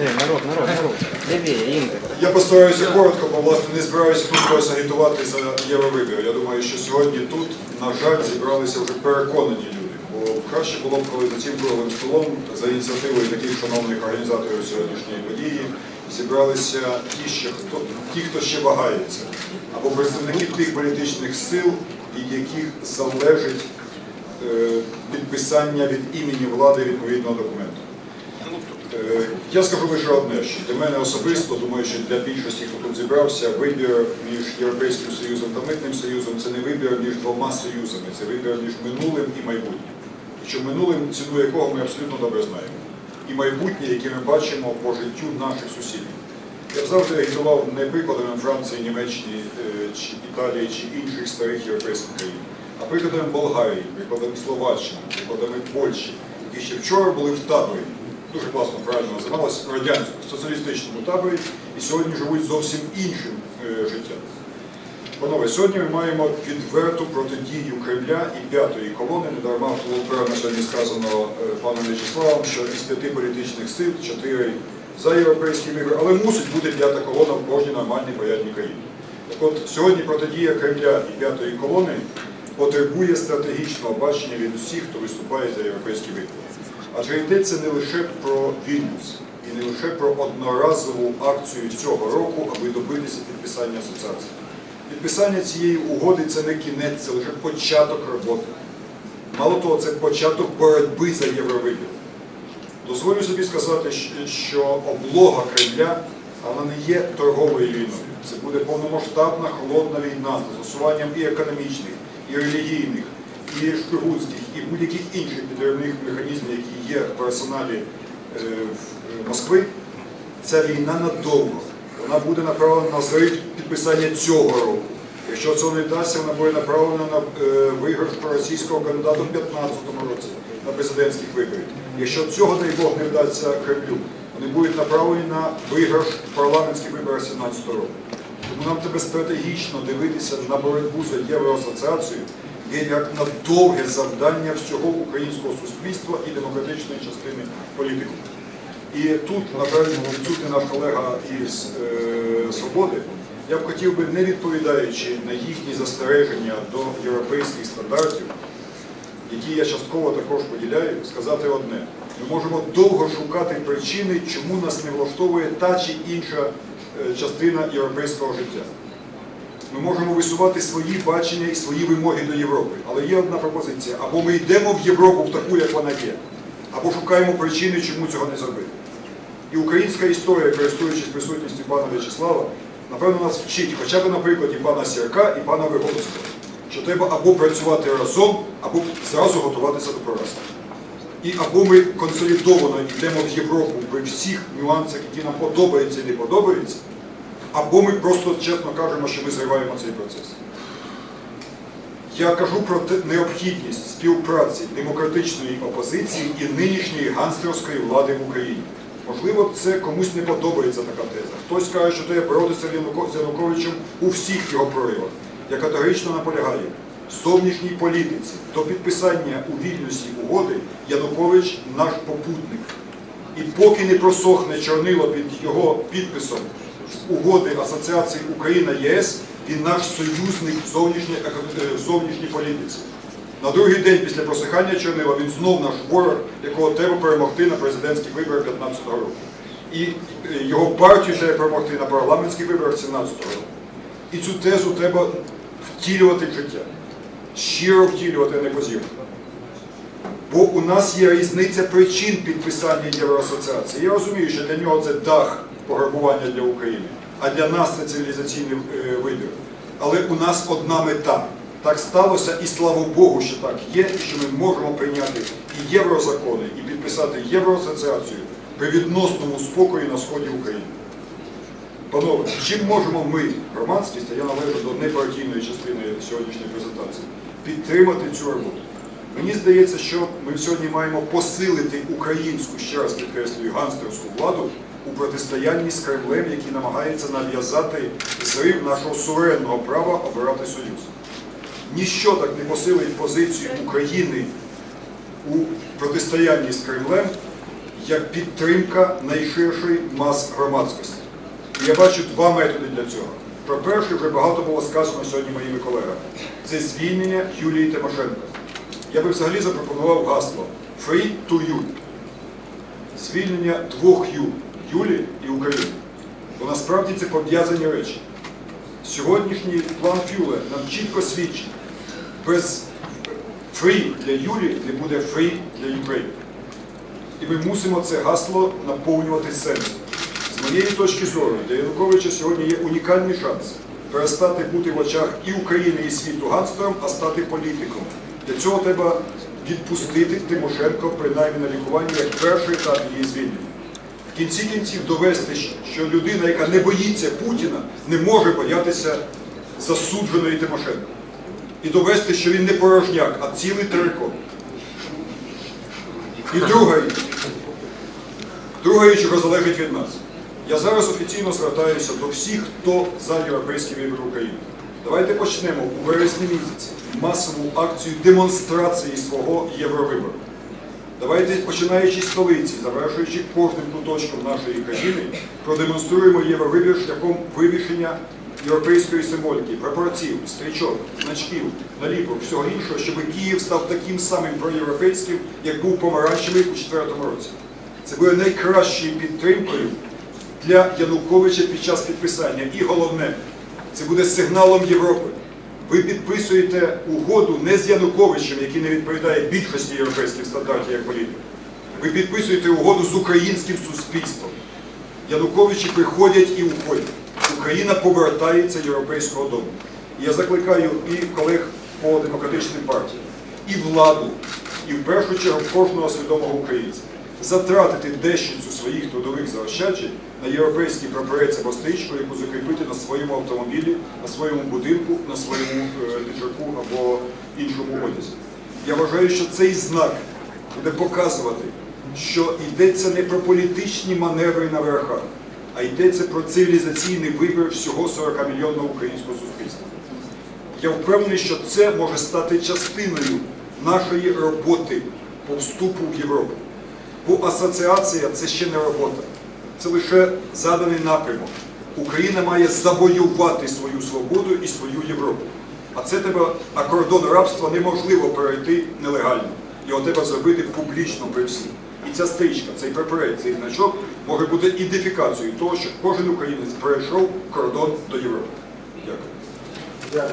Эй, народ, народ, народ. Левее, Ингрид. я постараюся коротко, бо власне не збираюся тут когось агітувати за Євровибір. Я думаю, що сьогодні тут, на жаль, зібралися вже переконані люди. Бо краще було б, коли за цим круглим столом, за ініціативою таких шановних організаторів сьогоднішньої події, зібралися ті, що хто ті, хто ще вагається, або представники тих політичних сил, від яких залежить е, підписання від імені влади відповідного документу. Е, Я скажу лише одне, що для мене особисто, думаю, що для більшості, хто тут зібрався, вибір між Європейським Союзом та Митним Союзом це не вибір між двома союзами, це вибір між минулим і майбутнім. Що минулим ціну якого ми абсолютно добре знаємо. І майбутнє, яке ми бачимо по життю наших сусідів. Я завжди агітував не прикладами Франції, Німеччини, е, чи Італії чи інших старих європейських країн, а прикладами Болгарії, прикладами Словаччини, прикладами Польщі, які ще вчора були в таборі дуже класно правильно називалося, радянському соціалістичному таборі, і сьогодні живуть зовсім іншим е, життям. Панове, сьогодні ми маємо відверту протидію Кремля і п'ятої колони. Недарма було правильно сьогодні сказано е, паном В'ячеславом, що із п'яти політичних сил чотири за європейський вибір, але мусить бути п'ята колона в кожній нормальній порядній країні. Так от сьогодні протидія Кремля і п'ятої колони потребує стратегічного бачення від усіх, хто виступає за європейський вибір. Адже йдеться не лише про Вільнюс і не лише про одноразову акцію цього року, аби добитися підписання асоціації. Підписання цієї угоди це не кінець, це лише початок роботи. Мало того, це початок боротьби за євровибір. Дозволю собі сказати, що облога Кремля вона не є торговою війною. Це буде повномасштабна холодна війна з застосуванням і економічних, і релігійних, і шпигунських, і будь-яких інших підривних механізмів, які є в арсеналі е, е, Москви. Ця війна надовго. Вона буде направлена на зрив підписання цього року. Якщо це не вдасться, вона буде направлена на е, виграш проросійського кандидата в 2015 році на президентських виборів. Якщо цього, дай Бог, не вдасться Кремлю, вони будуть направлені на виграш парламентських виборів 2017 року. Тому нам треба стратегічно дивитися на боротьбу за євроасоціацію як на довге завдання всього українського суспільства і демократичної частини політику. І тут, на жаль, відсутній наш колега із е, Свободи, я б хотів би, не відповідаючи на їхні застереження до європейських стандартів, які я частково також поділяю, сказати одне. Ми можемо довго шукати причини, чому нас не влаштовує та чи інша частина європейського життя. Ми можемо висувати свої бачення і свої вимоги до Європи. Але є одна пропозиція. Або ми йдемо в Європу в таку, як вона є, або шукаємо причини, чому цього не зробити. І українська історія, користуючись присутністю пана В'ячеслава, напевно, нас вчить, хоча б на прикладі пана Сірка і пана Виговського, що треба або працювати разом, або зразу готуватися до поразки. І або ми консолідовано йдемо в Європу при всіх нюансах, які нам подобаються і не подобаються, або ми просто чесно кажемо, що ми зриваємо цей процес. Я кажу про необхідність співпраці демократичної опозиції і нинішньої ганстерської влади в Україні. Можливо, це комусь не подобається така теза. Хтось каже, що треба боротися з Януковичем у всіх його проявах. Я категорично наполягаю. Зовнішній політиці до підписання у Вільнюсі угоди Янукович наш попутник. І поки не просохне чорнило під його підписом угоди Асоціації Україна-ЄС, він наш союзник зовнішній, е, в зовнішній політиці. На другий день після просихання чорнила він знов наш ворог, якого треба перемогти на президентських виборах 2015 року. І е, його партію треба перемогти на парламентських виборах 2017 року. І цю тезу треба втілювати в життя. Щиро втілювати, а не позірно. Бо у нас є різниця причин підписання Євроасоціації. Я розумію, що для нього це дах пограбування для України, а для нас це цивілізаційний е, вибір. Але у нас одна мета. Так сталося, і слава Богу, що так є, і що ми можемо прийняти і єврозакони, і підписати Євроасоціацію при відносному спокої на сході України. Панове, чим можемо ми, громадськість, а я належу до непартійної частини сьогоднішньої презентації, підтримати цю роботу? Мені здається, що ми сьогодні маємо посилити українську, ще раз підкреслюю, ганстерську владу у протистоянні з Кремлем, який намагається нав'язати зрив нашого суверенного права обирати союз. Ніщо так не посилить позицію України у протистоянні з Кремлем, як підтримка найширшої мас громадськості. І я бачу два методи для цього. Про перший вже багато було сказано сьогодні моїми колегами. Це звільнення Юлії Тимошенко. Я би взагалі запропонував гасло Free to you. Звільнення двох Ю Юлі і України. Бо насправді це пов'язані речі. Сьогоднішній план Фюле нам чітко свідчить, без фрі для Юлі не буде фрі для України. І ми мусимо це гасло наповнювати сенсом. Моєї точки зору, для Януковича сьогодні є унікальний шанс перестати бути в очах і України, і світу гангстером, а стати політиком. Для цього треба відпустити Тимошенко принаймні на лікування як перший етап її звільнення. В кінці кінців довести, що людина, яка не боїться Путіна, не може боятися засудженої Тимошенко. І довести, що він не порожняк, а цілий терикон. І друга річ. Друга річ, яка залежить від нас. Я зараз офіційно звертаюся до всіх, хто за європейський вибір України. Давайте почнемо у вересні місяці масову акцію демонстрації свого євровибору. Давайте, починаючи з столиці, завершуючи кожним куточком нашої країни, продемонструємо євровибір шляхом вивішення європейської символіки, прапорців, стрічок, значків, наліпок, всього іншого, щоб Київ став таким самим проєвропейським, як був помаранчевий у 2004 році. Це буде найкращою підтримкою для Януковича під час підписання. І головне, це буде сигналом Європи. Ви підписуєте угоду не з Януковичем, який не відповідає більшості європейських стандартів як політик. Ви підписуєте угоду з українським суспільством. Януковичі приходять і уходять. Україна повертається європейського дому. І я закликаю і колег по демократичним партіям, і владу, і в першу чергу кожного свідомого українця затратити дещицю своїх трудових заощаджень на європейський прапорець або стрічку, яку закріпити на своєму автомобілі, на своєму будинку, на своєму е, піджаку або іншому одязі. Я вважаю, що цей знак буде показувати, що йдеться не про політичні маневри на верхах, а йдеться про цивілізаційний вибір всього 40 мільйонного українського суспільства. Я впевнений, що це може стати частиною нашої роботи по вступу в Європу. Бо асоціація це ще не робота, це лише заданий напрямок. Україна має завоювати свою свободу і свою Європу. А це треба, а кордон рабства неможливо перейти нелегально. Його треба зробити публічно при всіх. І ця стрічка, цей прапорець, цей значок може бути ідентифікацією того, що кожен українець перейшов кордон до Європи. Дякую.